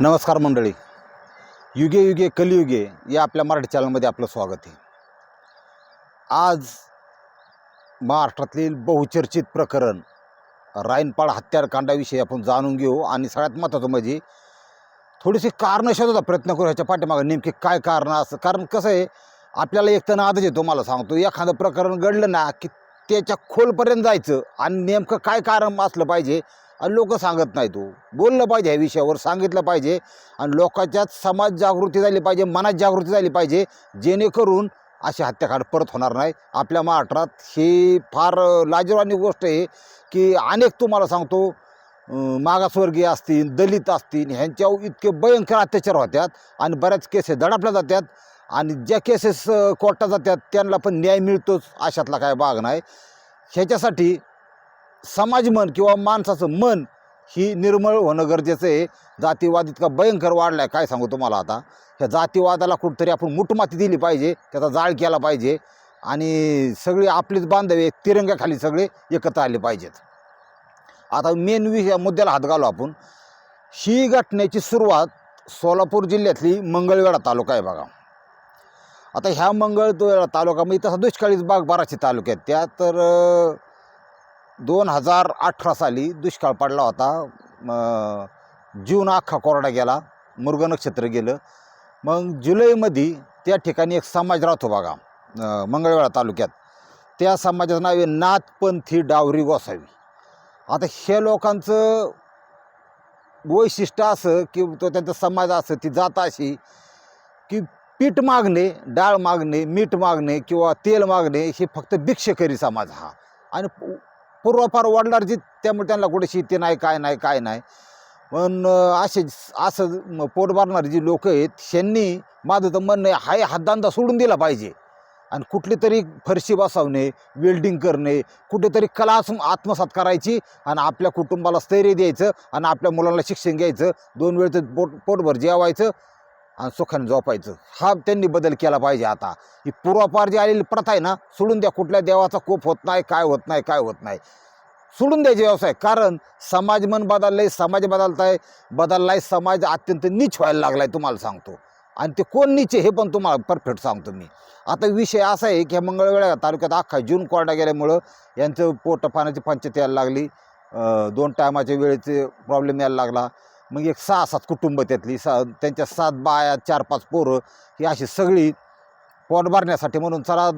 नमस्कार मंडळी. युगे युगे कलियुगे या आपल्या मराठी चॅनलमध्ये आपलं स्वागत आहे. आज महाराष्ट्रातील बहुचर्चित प्रकरण राईनपाड हत्यारकांडाविषयी आपण जाणून घेऊ आणि सगळ्यात महत्त्वाचं म्हणजे थोडीशी कारणं शोधायचा प्रयत्न करू ह्याच्या पाठीमागं नेमकी काय कारणं असं. कारण कसं आहे आपल्याला एक तर आदच येतो मला सांगतो. एखादं प्रकरण घडलं ना की त्याच्या खोलपर्यंत जायचं आणि नेमकं काय कारण असलं पाहिजे आणि लोक सांगत नाही तू. बोललं पाहिजे ह्या विषयावर सांगितलं पाहिजे. आणि लोकांच्यात समाज जागृती झाली पाहिजे मनात जागृती झाली पाहिजे. जेणेकरून अशी हत्याकांड परत होणार नाही. आपल्या महाराष्ट्रात ही फार लाजवानी गोष्ट आहे की अनेक तुम्हाला सांगतो मागासवर्गीय असतील दलित असतील ह्यांच्यावर इतके भयंकर अत्याचार होतात आणि बऱ्याच केसेस दडपल्या जातात आणि ज्या केसेस कोर्टात जातात त्यांना पण न्याय मिळतोच अशातला काय भाग नाही. ह्याच्यासाठी समाज मन किंवा माणसाचं मन ही निर्मळ होणं गरजेचं आहे. जातीवाद इतका भयंकर वाढला आहे काय सांगू तुम्हाला आता? ह्या जातीवादाला कुठंतरी आपण मुठमाती दिली पाहिजे त्याचा जाळ केला पाहिजे आणि सगळे आपलेच बांधवे तिरंग्याखाली सगळे एकत्र आले पाहिजेत. आता मेन विषय मुद्द्याला हात घालू आपण. ही घटनेची सुरुवात सोलापूर जिल्ह्यातली मंगळवेढा तालुका आहे बघा. आता ह्या मंगळवेढा तालुका म्हणजे तसा दुष्काळीच बाग बाराशे तालुक्यात. त्या तर दोन हजार अठरा साली दुष्काळ पडला होता. जून अख्खा कोरडा गेला मृग नक्षत्र गेलं. मग जुलैमध्ये त्या ठिकाणी एक समाज राहतो बघा मंगळवेळा तालुक्यात. त्या समाजाचं नाव आहे नाथपंथी डावरी गोसावी. आता हे लोकांचं वैशिष्ट्य असं की तो त्यांचा समाज असं ती जात अशी की पीठ मागणे डाळ मागणे मीठ मागणे किंवा तेल मागणे हे फक्त भिक्षकरी समाज हा. आणि पूर्वापार जी त्यामुळे त्यांना कुठे शेती नाही काय नाही काय नाही. पण असे असं पोट भरणारी जी लोक आहेत त्यांनी माझं तर म्हणणं आहे हाय हातधंदा सोडून दिला पाहिजे. आणि कुठली तरी फरशी बसवणे वेल्डिंग करणे कुठेतरी कला असून आत्मसात करायची आणि आपल्या कुटुंबाला स्थैर्य द्यायचं आणि आपल्या मुलांना शिक्षण घ्यायचं. दोन वेळचं पोट पोटभर जेवायचं. आणि सुखाने झोपायचं. हा त्यांनी बदल केला पाहिजे आता. ही पूर्वापार जी आलेली प्रथा आहे ना सोडून द्या कुठल्या देवाचा कोप होत नाही काय होत नाही काय होत नाही. सोडून द्यायचे व्यवसाय. कारण समाज मन बदललंय समाज बदलताय. बदललाय समाज अत्यंत नीच व्हायला लागलाय तुम्हाला सांगतो. आणि ते कोण नीच आहे हे पण तुम्हाला परफेक्ट सांगतो मी. आता विषय असा आहे की मंगळवेळा तालुक्यात अख्खा जून कोरडा गेल्यामुळं यांचं पोट पाण्याची पंचायत यायला लागली. दोन टायमाच्या वेळेचे प्रॉब्लेम यायला लागला. मग एक सहा सात कुटुंब त्यातली. सा त्यांच्या सात बाया चार पाच पोरं ही अशी सगळी पोट भरण्यासाठी म्हणून चला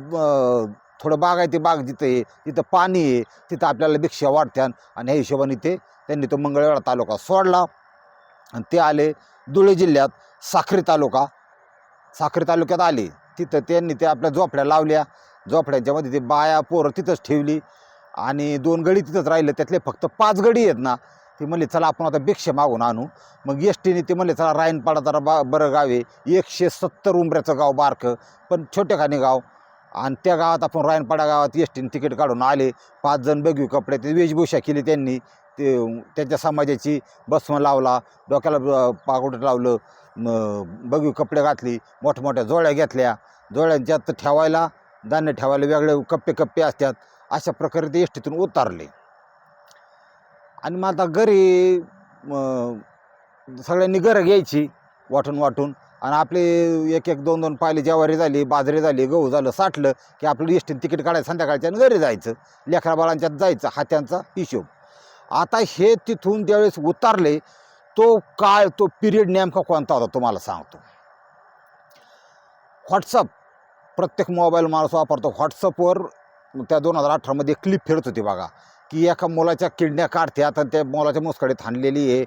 थोडं बागायती बाग जिथं आहे तिथं पाणी आहे तिथं आपल्याला भिक्षा वाढत्यान आणि ह्या हिशोबाने ते त्यांनी तो मंगळवेढा तालुका सोडला. आणि ते आले धुळे जिल्ह्यात साखरी तालुका. साखरी तालुक्यात आले. तिथं त्यांनी ते आपल्या झोपड्या लावल्या. झोपड्यांच्यामध्ये ते बाया पोरं तिथंच ठेवली. आणि दोन गडी तिथंच राहिले. त्यातले फक्त पाच गडी आहेत ना ते म्हणले चला आपण आता भिक्षा मागून आणू. मग एस टीने ते म्हणले चला रायनपाडा जरा बा बरं गाव आहे. एकशे सत्तर उंबऱ्याचं गाव बारकं पण छोटेखानी गाव. आणि त्या गावात आपण रायनपाडा गावात एस टीने तिकीट काढून आले. पाच जण बघू कपडे ते वेशभूषा केली त्यांनी. ते त्यांच्या समाजाची बसम लावला डोक्याला ब- पागोट लावलं बघू कपडे घातली मोठमोठ्या जोळ्या घेतल्या. जोळ्यांच्यात ठेवायला धान्य ठेवायला वेगळे कप्पे कप्पे असतात. अशा प्रकारे ते एस टीतून उतारले. आणि मग आता घरी सगळ्यांनी घरं घ्यायची वाटून वाटून. आणि आपले एक एक दोन दोन पायले ज्वारी झाली बाजरी झाली गहू झालं साठलं की आपलं एसटीन तिकीट काढायचं संध्याकाळच्या आणि घरी जायचं. लेकरा बाळांच्यात जायचं हा त्यांचा हिशोब. आता हे तिथून ज्यावेळेस उतारले तो काळ तो पिरियड नेमका कोणता होता तुम्हाला सांगतो. व्हॉट्सअप प्रत्येक मोबाईल माणूस वापरतो. व्हॉट्सअपवर त्या दोन हजार अठरामध्ये क्लिप फिरत होती बघा. की एका मुलाच्या किडण्या काढत्यात आणि त्या मुलाच्या मुसकडीत हाणलेली आहे.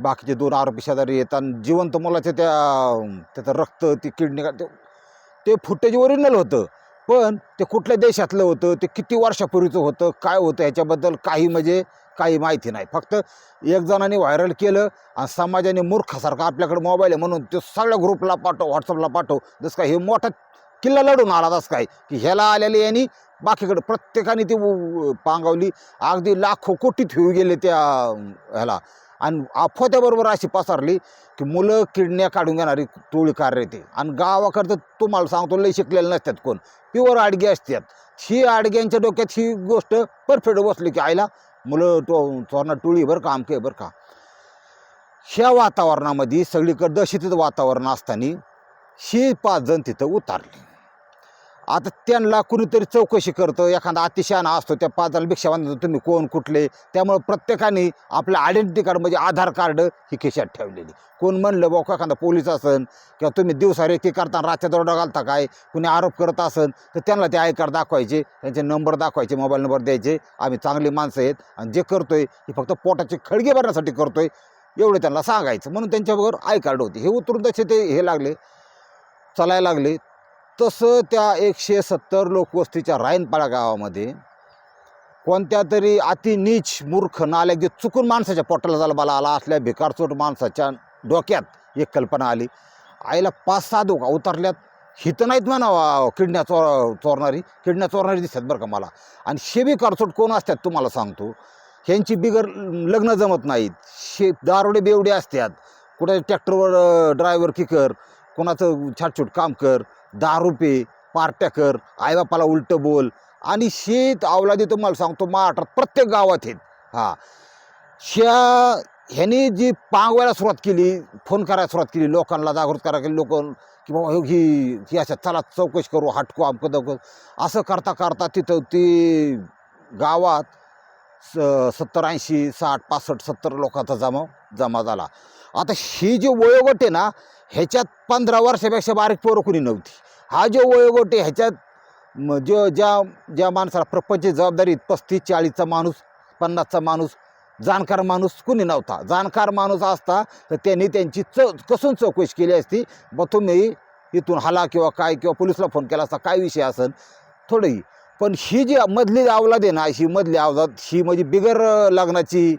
बाकीचे दोन आरोपी शेजारी येत आणि जिवंत मुलाच्या त्या त्याचं रक्त ती किडनी काढते. ते- फुटेज ओरिजिनल होतं. पण ते कुठल्या देशातलं होतं? ते किती वर्षापूर्वीचं होतं? काय होतं? ह्याच्याबद्दल काही म्हणजे काही माहिती नाही. फक्त एक जणाने व्हायरल केलं आणि समाजाने मूर्खासारखं आपल्याकडे मोबाईल आहे म्हणून ते सगळ्या ग्रुपला पाठव व्हॉट्सअपला पाठव. जसं काय हे मोठा किल्ला लढून आला तसं काय? की ह्याला आलेले यांनी बाकीकडं प्रत्येकाने ती पांगावली. अगदी लाखो कोटीत होऊ गेले त्या ह्याला. आणि अफवा त्याबरोबर अशी पसरली की मुलं किडण्या काढून घेणारी टोळी कार्य ते. आणि गावाकडं तर तुम्हाला सांगतो लई शिकलेले नसतात कोण. प्युअर आडगी असतात. ही आडग्यांच्या डोक्यात ही गोष्ट परफेक्ट बसली की आईला मुलं टो चोरणा टोळी बरं का आमके बरं का. ह्या वातावरणामध्ये सगळीकडं दहशतीचं वातावरण असताना ही पाच जण तिथं उतारली. आता त्यांना कुणीतरी चौकशी करतं एखादा अतिशहाणा असतो त्या पाच जण भिक्षा बांधतो तुम्ही कोण कुठले? त्यामुळं प्रत्येकाने आपलं आयडेंटिटी कार्ड म्हणजे आधार कार्ड ही खिशात ठेवलेली. कोण म्हणलं बा एखादा पोलीस असन किंवा तुम्ही दिवसा रेती करताना रातच्या दरोडा घालता काय? कुणी आरोप करत असन तर त्यांना ते आय कार्ड दाखवायचे त्यांचे नंबर दाखवायचे मोबाईल नंबर द्यायचे. आम्ही चांगली माणसं आहेत आणि जे करतोय हे फक्त पोटाची खळगी भरण्यासाठी करतोय. एवढं त्यांना सांगायचं. म्हणून त्यांच्याबरोबर आय कार्ड होते. हे उतरून तसे ते हे लागले चालायला लागले. तसं त्या एकशे सत्तर लोकवस्तीच्या रायनपाडा गावामध्ये कोणत्या तरी अति नीच मूर्ख नाल्या जे चुकून माणसाच्या पोटाला जलबाला आला असल्या भिकारचोट माणसाच्या डोक्यात एक कल्पना आली. आईला पाच सहा दोघा उतरल्यात. हित नाहीत म्हणा किडण्या चोर चोरणारी. किडण्या चोरणारी दिसतात बरं का मला. आणि शेबी कारचोट कोण असतात तुम्हाला सांगतो. ह्यांची बिगर लग्न जमत नाहीत. शे दारोडे बेवडे असतात. कुठे ट्रॅक्टरवर ड्रायव्हर किकर कोणाचं छाटछूट काम कर. दारू पे पार्ट्या कर आईबापाला उलटं बोल. आणि शेत अवलादी तुम्हाला सांगतो महाराष्ट्रात प्रत्येक गावात आहेत. हां. श्या ह्याने जी पांगवायला सुरुवात केली फोन करायला सुरुवात केली लोकांना जागृत करायला केली लोक की बाबा हो ही ही अशा चला चौकशी करू हटकू आमकं दमकं. असं करता करता तिथं ती गावात स सत्तर ऐंशी साठ पासष्ट सत्तर लोकांचा जमा जमा झाला. आता ही जी वयोगट आहे ना ह्याच्यात पंधरा वर्षापेक्षा बारीक पोरं कुणी नव्हती. हा जो वयोगट आहे ह्याच्यात जो ज्या ज्या माणसाला प्रपंच जबाबदारी पस्तीस चाळीसचा माणूस पन्नासचा माणूस जाणकार माणूस कुणी नव्हता. जाणकार माणूस असता तर त्यांनी त्यांची च कसून चौकशी केली असती? मग तुम्ही इथून हला किंवा काय किंवा पोलिसला फोन केला असता काय विषय असेल थोडंही. पण ही जी मधली अवलाद आहे ना ही मधली अवलाद ही म्हणजे बिगर लग्नाची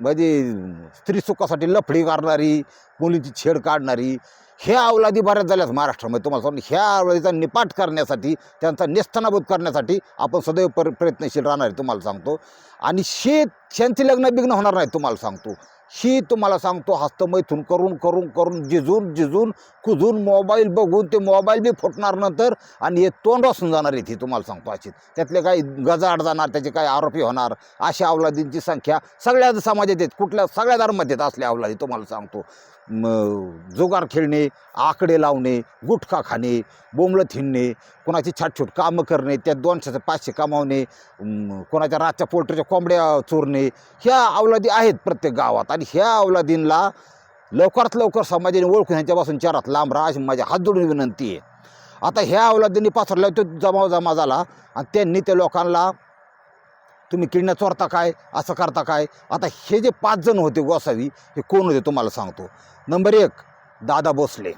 म्हणजे स्त्री सुखासाठी लफडी करणारी मुलींची छेड काढणारी ह्या अवलादी बऱ्याच झाल्याच महाराष्ट्रामध्ये. तुम्हाला सांगून ह्या अवलादीचा निपाट करण्यासाठी त्यांचा नेस्तनाबूत करण्यासाठी आपण सदैव पर प्रयत्नशील राहणार आहे तुम्हाला सांगतो. आणि शेत त्यांची लग्न बिग्न होणार नाही तुम्हाला सांगतो. ही तुम्हाला सांगतो हस्तमैथून करून करून करून जिजून जिजून कुजून मोबाईल बघून ते मोबाईल बी फुटणार नंतर आणि हे तोंड असून जाणार आहे ती तुम्हाला सांगतो अशी. त्यातले काही गजाड जाणार त्याचे काही आरोपी होणार अशा अवलादींची संख्या सगळ्या समाजात आहेत कुठल्या सगळ्या धर्मात आहेत असल्या अवलादी तुम्हाला सांगतो. जुगार खेळणे आकडे लावणे गुटखा खाणे बोंबलत थिणणे कोणाची छाटछूट कामं करणे त्या दोनशेचे पाचशे कमावणे कोणाच्या रातच्या पोल्ट्रीच्या कोंबड्या चोरणे ह्या अवलादी आहेत प्रत्येक गावात. आणि ह्या अवलादींना लवकरात लवकर समाजाने ओळखून ह्यांच्यापासून चारात लांब राहा माझ्या हात जोडून विनंती आहे. आता ह्या अवलादींनी पसरल्या तो जमाव जमा झाला आणि त्यांनी त्या लोकांना तुम्ही किडण्या चोरता काय? असं करता काय? आता हे जे पाच जण होते गोसावी हे कोण होते तुम्हाला सांगतो. नंबर एक दादा भोसले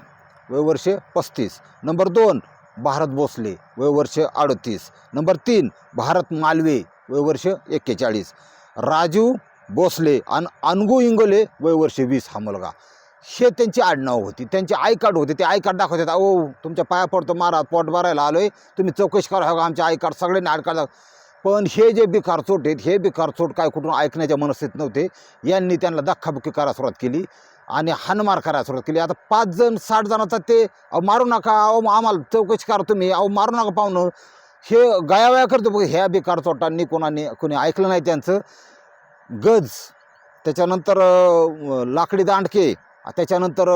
वय वर्ष पस्तीस. नंबर दोन भारत भोसले वय वर्ष अडतीस. नंबर तीन भारत मालवे वय वर्ष एक्केचाळीस. राजू भोसले आणि अनगू इंगोले वय वर्ष वीस हा मुलगा. हे त्यांची आडनाव होती. त्यांचे आय कार्ड होते. ते आय कार्ड दाखवतात. ओ तुमच्या पाया पडतो महाराज पोट भरायला आलो आहे तुम्ही चौकशी करा. हो आमचे आय कार्ड सगळ्यांनी आय कार्ड पण हे जे बिकारचोट आहेत हे बिकारचोट काय कुठून ऐकण्याच्या मनस्थित नव्हते. यांनी त्यांना धक्काबुक्की करायला सुरुवात केली आणि हानमार करायला सुरुवात केली. आता पाच जण साठ जणांचा ते अहो मारू नका अहो आम्हाला चौकशी करा तुम्ही अहो मारू नका पाहुणं. हे गयावया करतो बघ ह्या बिकार चोटांनी कोणाने कोणी ऐकलं नाही त्यांचं. गज त्याच्यानंतर लाकडी दांडके त्याच्यानंतर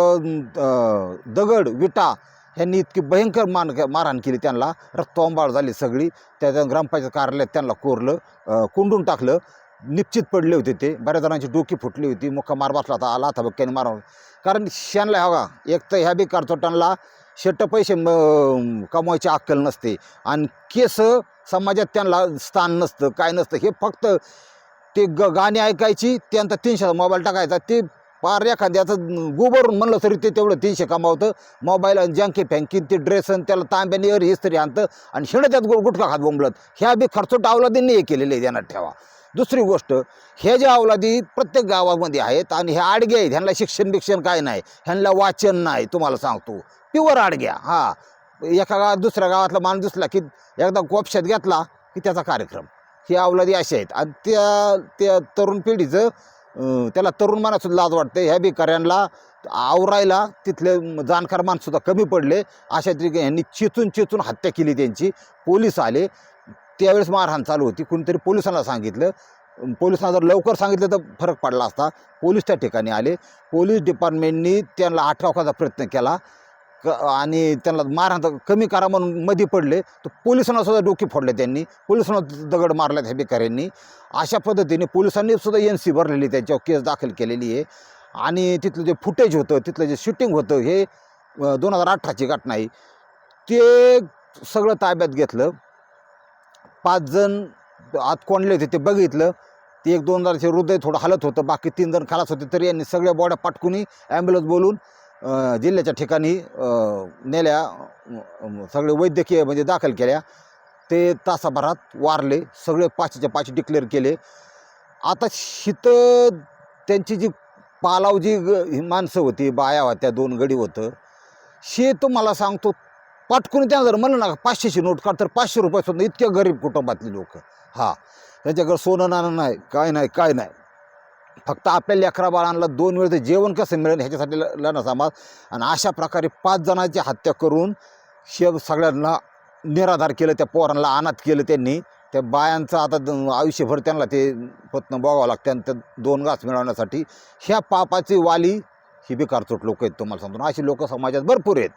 दगड विटा ह्यांनी इतकी भयंकर मान मारहाण केली त्यांना. रक्तोंबाळ झाली सगळी. त्या ग्रामपंचायत कार्यालयात त्यांना कोरलं कोंडून टाकलं. निश्चित पडले होते ते. बऱ्याच जणांची डोकी फुटली होती. मुक्का मार बसला होता. आला होता बक्क्याने मारा कारण शानला हवा एक तर ह्या बेकार त्यांना शेट पैसे कमवायची अक्कल नसते. आणि केस समाजात त्यांना स्थान नसतं काय नसतं. हे फक्त ते ग गाणी ऐकायची त्यांचा तीनशे मोबाईल टाकायचा. ते पार एखाद्याचं गोबरून म्हणलं तरी ते तेवढं तीनशे कमावतं. मोबाईल आणि जंकी फँकी ते ड्रेस आणि त्याला तांब्याने एर तरी आणतं. आणि शिणं त्यात गो गुटखा खात बोंबलत. ह्या बी खर्च टावलादींनी हे केलेले आहे ध्यानात ठेवा. दुसरी गोष्ट हे ज्या अवलादी प्रत्येक गावामध्ये आहेत आणि हे आडगे आहेत ह्यांना शिक्षण बिक्षण काय नाही. ह्यांना वाचन नाही तुम्हाला सांगतो. प्युअर आडग्या हा. एका गावात दुसऱ्या गावातला माणूस दिसला की एकदा गोपशात घेतला की त्याचा कार्यक्रम. ही अवलादी अशी आहेत. आणि त्या त्या तरुण पिढीचं त्याला तरुण मनात लाज वाटते. ह्या भिकाऱ्यांना आवरायला तिथले जाणकार माणसुद्धा कमी पडले. अशा तरीके ह्यांनी चेचून चेचून हत्या केली त्यांची. पोलीस आले. त्यावेळेस मारहाण चालू होती. कुणीतरी पोलिसांना सांगितलं. पोलिसांना जर लवकर सांगितलं तर फरक पडला असता. पोलीस त्या ठिकाणी आले. पोलीस डिपार्टमेंटनी त्यांना अठरावखाचा प्रयत्न केला. क आणि त्यांना मारहाण कमी करा म्हणून मध्ये पडले. तर पोलिसांना सुद्धा डोके फोडले त्यांनी. पोलिसांना दगड मारले त्या बेकाऱ्यांनी अशा पद्धतीने पोलिसांनी सुद्धा एन सी भरलेली त्यांच्यावर केस दाखल केलेली आहे. आणि तिथलं जे फुटेज होतं तिथलं जे शूटिंग होतं हे दोन हजार अठराची घटना आहे. ते सगळं ताब्यात घेतलं. पाच जण आत कोंडले होते ते बघितलं. ते एक दोन जणांचे हृदय थोडं हलत होतं बाकी तीन जण खालास होते तरी यांनी सगळ्या बॉड्या पाटकुनी ॲम्ब्युलन्स बोलून जिल्ह्याच्या ठिकाणी नेल्या सगळे वैद्यकीय म्हणजे दाखल केल्या. ते तासाभरात वारले सगळे पाचशेच्या पाचशे डिक्लेअर केले. आता शीतं त्यांची जी पालाव जी ग- ही माणसं होती बाया होत्या दोन गडी होतं शे मला सांगतो पटकून त्यांना जर म्हणलं ना पाचशेची नोट काढ तर पाचशे रुपये सुद्धा इतक्या गरीब कुटुंबातली लोक. हां त्यांच्याकडे सोनं नाणं नाही काय नाही काय नाही. फक्त आपल्या लेकरा बाळांना दोन वेळ जेवण कसं मिळेल ह्याच्यासाठी ल- लढा समाज. आणि अशा प्रकारे पाच जणांची हत्या करून हे सगळ्यांना निराधार केलं त्या पोरांना अनाथ केलं त्यांनी. त्या बायांचं आता द- आयुष्यभर त्यांना ते पत्न बघावं लागतं आणि त्या दोन घास मिळवण्यासाठी. ह्या पापाची वाली ही बेकारचोट लोक आहेत तुम्हाला सांगतो अशी लोक समाजात भरपूर आहेत.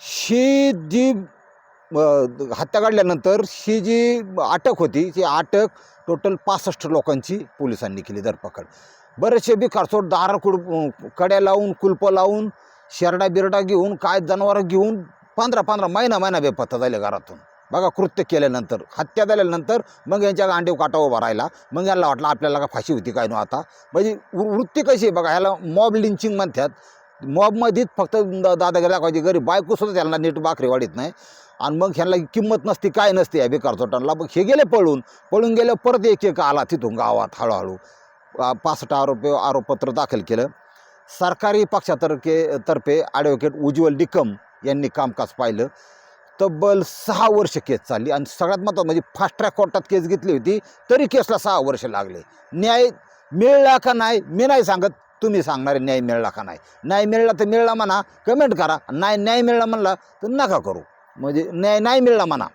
ही जी हत्या काढल्यानंतर ही जी अटक होती ती अटक टोटल पासष्ट लोकांची पोलिसांनी केली धरपकड. बरेचसे बी कारचोट दार कुड कड्या लावून कुलपं लावून शेरडा बिरडा घेऊन काय जनावरं घेऊन पंधरा पंधरा महिना महिना बेपत्ता झाले घरातून. बघा कृत्य केल्यानंतर हत्या झाल्यानंतर मग यांच्या गांडीव काटा उभा राहिला. मग यांना वाटलं आपल्याला का फाशी होती काय नो आता. म्हणजे वृत्ती कशी आहे बघा ह्याला मॉब लिंचिंग म्हणतात. मॉबमध्येच फक्त दादागिरी दाखवायची गरीब बायकोसुद्धा त्यांना नीट बाकरी वाढीत नाही. आणि मग ह्यांना किंमत नसती काय नसते या बेकार चोटांना. मग हे गेले पळून. पळून गेले परत एक एक आला तिथून गावात हळूहळू. पासष्ट आरोप आरोपपत्र दाखल केलं. सरकारी पक्षातर्फे तर्फे ॲडव्होकेट उज्ज्वल निकम यांनी कामकाज पाहिलं. तब्बल सहा वर्ष केस चालली आणि सगळ्यात महत्त्वाचं म्हणजे फास्ट ट्रॅक कोर्टात केस घेतली होती तरी केसला सहा वर्ष लागले. न्याय मिळला का नाही मी नाही सांगत. तुम्ही सांगणारे न्याय मिळला का नाही? न्याय मिळला तर मिळला म्हणा कमेंट करा. नाही न्याय मिळला म्हणला तर नका करू. म्हणजे न्याय नाही मिळला म्हणा.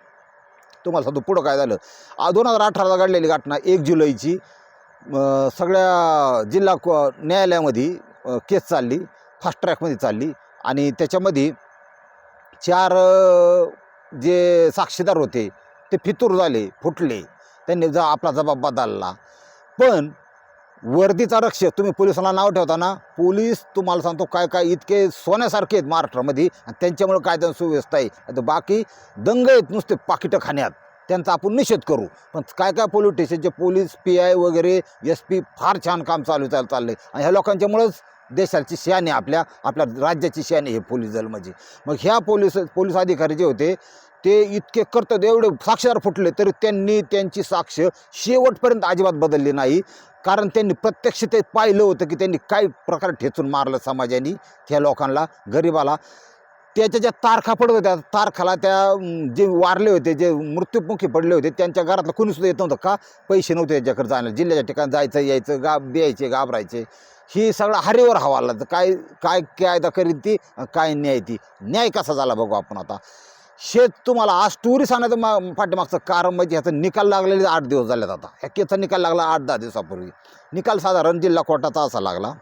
तुम्हाला सांगतो पुढं काय झालं. दोन हजार अठराला घडलेली घटना एक जुलैची. सगळ्या जिल्हा को न्यायालयामध्ये केस चालली फास्ट ट्रॅकमध्ये चालली. आणि त्याच्यामध्ये चार जे साक्षीदार होते ते फितूर झाले फुटले. त्यांनी जा आपला जबाब बदलला. पण वर्दीचा रक्षक तुम्ही पोलिसांना नाव ठेवताना पोलीस तुम्हाला सांगतो काय काय इतके सोन्यासारखे आहेत महाराष्ट्रामध्ये आणि त्यांच्यामुळं काय सुव्यवस्था आहे. तर बाकी दंग आहेत नुसते पाकिटं खाण्यात. त्यांचा आपण निषेध करू. पण काय काय पोलीस स्टेशनचे पोलीस पी आय वगैरे एस पी फार छान काम चालू चाल चाललं आणि ह्या लोकांच्यामुळंच देशाची शान आहे आपल्या आपल्या राज्याची शान आहे हे पोलीस दल म्हणजे. मग ह्या पोलीस पोलीस अधिकारी जे होते ते इतके करतात एवढे साक्षीदार फुटले तरी त्यांनी त्यांची साक्ष शेवटपर्यंत अजिबात बदलली नाही. कारण त्यांनी प्रत्यक्ष ते पाहिलं होतं की त्यांनी काय प्रकारे ठेचून मारलं समाजाने त्या लोकांना गरिबाला. त्याच्या ज्या तारखा पडत होत्या तारखाला त्या जे वारले होते जे मृत्युमुखी पडले होते त्यांच्या घरातलं कुणीसुद्धा येत नव्हतं का? पैसे नव्हते त्याच्याकडे जायला जिल्ह्याच्या ठिकाणी जायचं यायचं गा बियायचे घाबरायचे. ही सगळं हरेवर हवा आला तर काय काय कायदा करीन ती? काय न्याय ती? न्याय कसा झाला बघू आपण आता. शेत तुम्हाला आज स्टोरी सांगायचं मा पाठीमागचं कारण म्हणजे ह्याचं निकाल लागलेले आठ दिवस झालेत आता. ह्या निकाल लागला आठ दहा दिवसापूर्वी. निकाल साधारण जिल्हा कोर्टाचा असा लागला.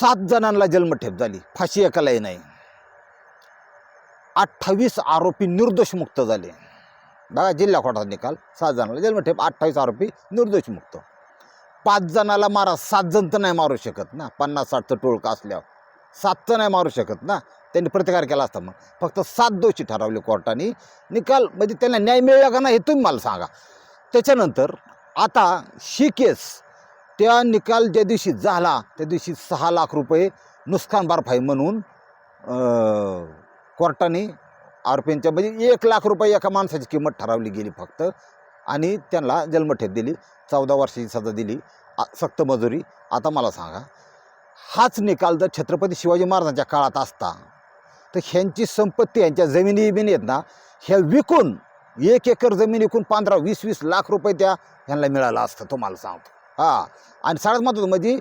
सात जणांना जन्मठेप झाली. फाशी एकालाही नाही. अठ्ठावीस आरोपी निर्दोष मुक्त झाले. बघा जिल्हा कोर्टाचा निकाल. सात जणांना जन्मठेप अठ्ठावीस आरोपी निर्दोष मुक्त. पाच जणाला मारा सात जण तर नाही मारू शकत ना. पन्नास साठचं टोळकं असल्यावर. सात तर नाही मारू शकत ना. त्यांनी प्रतिकार केला असता मग. फक्त सात दोषी ठरवले कोर्टाने. निकाल म्हणजे त्यांना न्याय मिळला का नाही हे तुम्ही मला सांगा. त्याच्यानंतर आता ही केस त्या निकाल ज्या दिवशी झाला त्या दिवशी सहा लाख रुपये नुकसान भरपाई म्हणून कोर्टाने आरोपींच्या म्हणजे एक लाख रुपये एका माणसाची किंमत ठरवली गेली फक्त. आणि त्यांना जन्मठेप दिली चौदा वर्षाची सजा दिली सक्त मजुरी. आता मला सांगा हाच निकाल जर छत्रपती शिवाजी महाराजांच्या काळात असता तर ह्यांची संपत्ती ह्यांच्या जमिनी बिनी आहेत ना ह्या विकून एक एकर जमीन विकून पंधरा वीस वीस लाख रुपये त्या ह्यांना मिळाला असतं तुम्हाला सांगतो. हां. आणि सगळ्यात महत्त्वाचं म्हणजे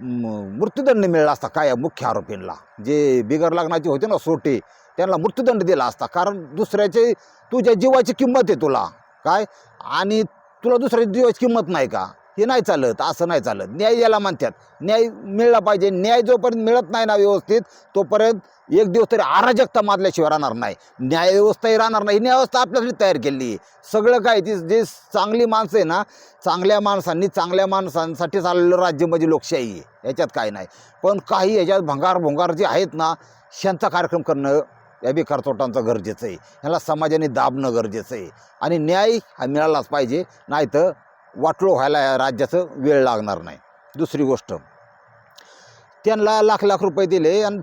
मृत्यूदंड मिळाला असता काय या मुख्य आरोपींना. जे बिगर लग्नाचे होते ना सोटे त्यांना मृत्यूदंड दिला असता. कारण दुसऱ्याचे तुझ्या जीवाची किंमत आहे तुला. काय? आणि तुला दुसऱ्या जीवाची किंमत नाही का? हे नाही चालत असं नाही चालत. न्याय याला म्हणतात. न्याय मिळला पाहिजे. न्याय जोपर्यंत मिळत नाही ना व्यवस्थित तोपर्यंत एक दिवस तरी अराजकता माजल्याशिवाय राहणार नाही. न्याय व्यवस्थाही राहणार नाही. ही न्याय व्यवस्था आपल्यासाठी तयार केली. आहे सगळं काय ती जे चांगली माणसं आहे ना चांगल्या माणसांनी चांगल्या माणसांसाठी चाललेलं राज्य म्हणजे लोकशाही आहे. याच्यात काय नाही. पण काही याच्यात भंगार भोंगार जे आहेत ना यांचा कार्यक्रम करणं या बेकार तोटांचं गरजेचं आहे. ह्याला समाजाने दाबणं गरजेचं आहे. आणि न्याय हा मिळालाच पाहिजे नाही तर वाटलो व्हायला या राज्याचं वेळ लागणार नाही. दुसरी गोष्ट. त्यांना लाख लाख रुपये दिले आणि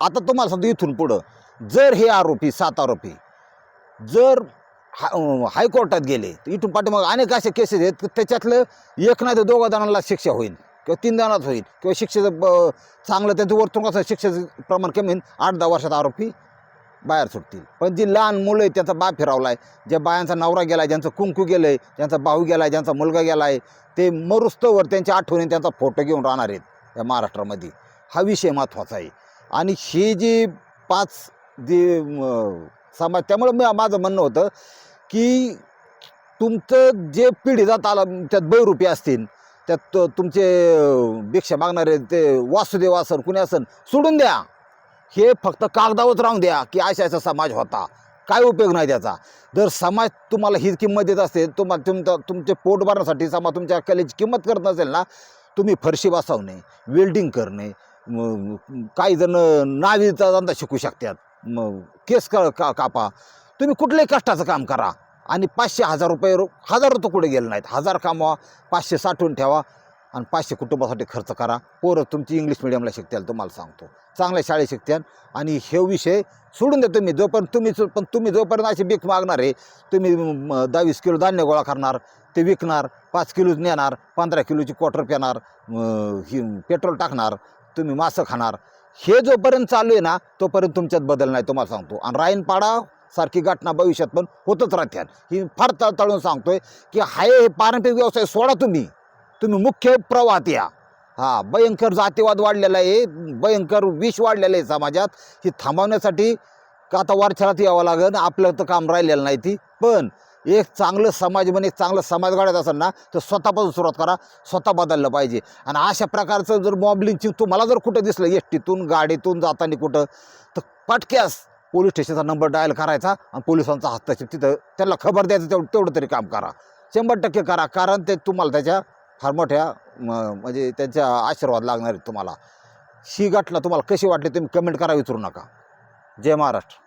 आता तुम्हाला सांगतो इथून पुढं. जर हे आरोपी सात आरोपी जर हा हायकोर्टात गेले तर इथून पाठीमाग अनेक असे केसेस आहेत की त्याच्यातलं एक नाही तर दोघा जणांना शिक्षा होईल किंवा तीन जणांनाच होईल किंवा शिक्षेचं ब- चांगलं त्यांचं वरतून कसं शिक्षेचं प्रमाण कमी होईल आठ दहा वर्षात आरोपी बाहेर सुटतील. पण जी लहान मुलं आहेत त्यांचा बाप फिरावला आहे ज्या बायांचा नवरा गेला आहे ज्यांचं कुंकू गेलं आहे ज्यांचा भाऊ गेला आहे ज्यांचा मुलगा गेला आहे ते मरुस्तवर त्यांच्या आठवणी त्यांचा फोटो घेऊन राहणार आहेत या महाराष्ट्रामध्ये. हा विषय महत्त्वाचा आहे. आणि ही जी पाच दे समाज त्यामुळं मी माझं म्हणणं होतं की तुमचं जे पिढी जात आलं त्यात बैरूपी असतील त्यात तुमचे भिक्षा मागणारे ते वासुदेव असन कुणी असन सोडून द्या. हे फक्त कागदावरच राहून द्या की अशा समाज होता. काय उपयोग नाही त्याचा. जर समाज तुम्हाला ही किंमत देत असते तुम्हाला तुमचं तुमचे पोट भरण्यासाठी समाज तुमच्या कलेची किंमत करत नसेल ना तुम्ही फरशी बसवणे वेल्डिंग करणे काही जण नावीचा धंदा शिकू शकतात. मग केस का का कापा. तुम्ही कुठल्याही कष्टाचं काम करा आणि पाचशे हजार रुपये हजार तर कुठे गेले नाहीत. हजार कामवा पाचशे साठवून ठेवा आणि पाचशे कुटुंबासाठी खर्च करा. पोरं तुमची इंग्लिश मिडियमला शिकतील तुम्हाला सांगतो. चांगल्या शाळेत शिकत्याल आणि हे विषय सोडून द्या तुम्ही. जोपर्यंत तुम्ही पण तुम्ही जोपर्यंत अशी भीक मागणार आहे तुम्ही म, दहा वीस किलो धान्य गोळा करणार ते विकणार पाच किलोच नेणार पंधरा किलोची क्वार्टर पेणार ही पेट्रोल टाकणार तुम्ही मासं खाणार. हे जोपर्यंत चालू आहे ना तोपर्यंत तुमच्यात बदल नाही तुम्हाला सांगतो. आणि रायनपाडा सारखी घटना भविष्यात पण होतच राहत्याल ही फार तळतळून सांगतोय की हाय हे पारंपरिक व्यवसाय सोडा तुम्ही. तुम्ही मुख्य प्रवाहात या. हा भयंकर जातीवाद वाढलेला आहे भयंकर विष वाढलेलं आहे समाजात. ही थांबवण्यासाठी का आता वर्षात यावं लागेल? आपलं तर काम राहिलेलं नाही ती. पण एक चांगलं समाज म्हणजे चांगलं समाज घडत असेल ना तर स्वतःपासून सुरुवात करा. स्वतः बदललं पाहिजे. आणि अशा प्रकारचं जर मॉबलिंगची तुम्हाला जर कुठं दिसलं एस टीतून गाडीतून जाताना कुठं तर पटक्यास पोलीस स्टेशनचा नंबर डायल करायचा आणि पोलिसांचा हस्तक्षेप तिथं त्यांना खबर द्यायचं तेवढं तेवढं तरी काम करा. शंभर टक्के करा कारण ते तुम्हाला त्याच्या फार मोठ्या म्हणजे त्यांच्या आशीर्वाद लागणार आहेत तुम्हाला. ही गाठला तुम्हाला कशी वाटली तुम्ही कमेंट करा विचारू नका. जय महाराष्ट्र.